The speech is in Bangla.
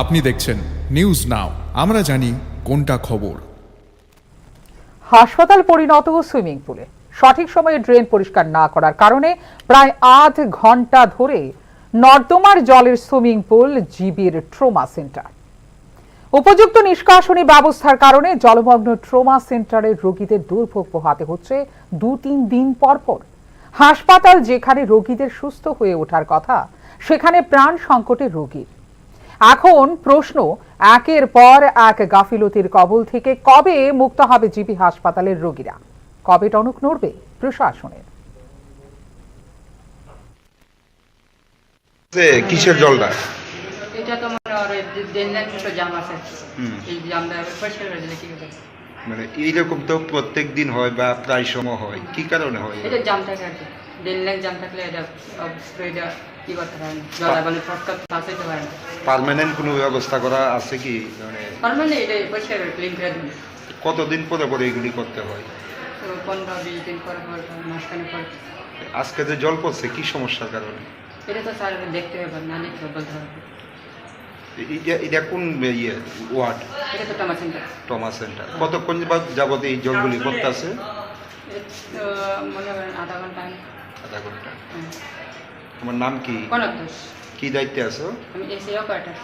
আপনি দেখছেন নিউজ নাও আমরা জানি কোনটা খবর। হাসপাতাল পরিণত সুইমিং পুলে। সঠিক সময়ে ড্রেন পরিষ্কার না করার কারণে প্রায় আধ ঘণ্টা ধরে নর্দমার জলের সুইমিং পুল জিবির ট্রোমা সেন্টার। উপযুক্ত নিষ্কাশনী ব্যবস্থার কারণে জলমগ্ন ট্রোমা সেন্টারের রোগীদের দুর্ভোগ পোহাতে হচ্ছে দু তিন দিন পর পর। হাসপাতাল যেখানে রোগীদের সুস্থ হয়ে ওঠার কথা, সেখানে প্রাণ সংকটে রোগীর। এখন প্রশ্ন একের পর এক গাফিলতির কবল থেকে কবে মুক্ত হবে জিবি হাসপাতালের রোগীরা? কবে টনক নড়বে প্রশাসনের? যে কিসের জলটা? এটা হয় মানে এইরকম তো প্রত্যেক দিন হয় বা প্রায় সময় হয়। কি কারণে হয়? এটা জাম থাকে দেন লেন জাম থাকলে এটা স্প্রেটা কি করতে পারে না জল মানে ফটকা পাস হইতে পারে পার্মানেন্ট কোনো ব্যবস্থা করা আছে কি? মানে পারমানেন্ট এটা পরিষ্কার করে ক্লিন করে দিন কতদিন পরে পরে এগুলি করতে হয়? পনেরো বিশ দিন পর পর মাসখানে পর। আজকে যে জল পড়ছে কি সমস্যার কারণে? এটা তো স্যার দেখতে হবে না দেখতে বলতে হবে। এটা কোন ইয়ে ওয়ার্ড? এটা তো টমা সেন্টার টমা সেন্টার কতক্ষণ যাবত এই জলগুলি করতে আছে মনে করেন আধা ঘণ্টা আধা ঘণ্টা। তোমার নাম কি? কি দায়িত্বে আছো? আমি এসে অপারেটার।